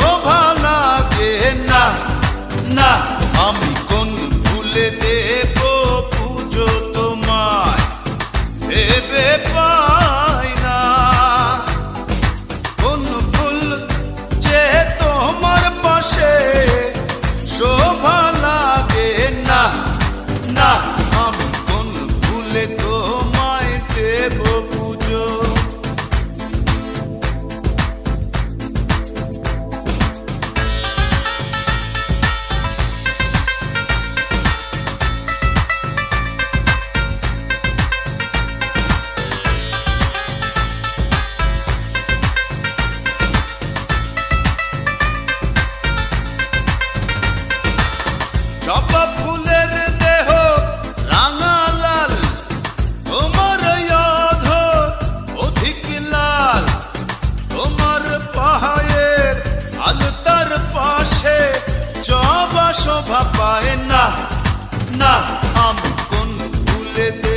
oh, শোভা পায় না। না আমি কোন ভুলে দে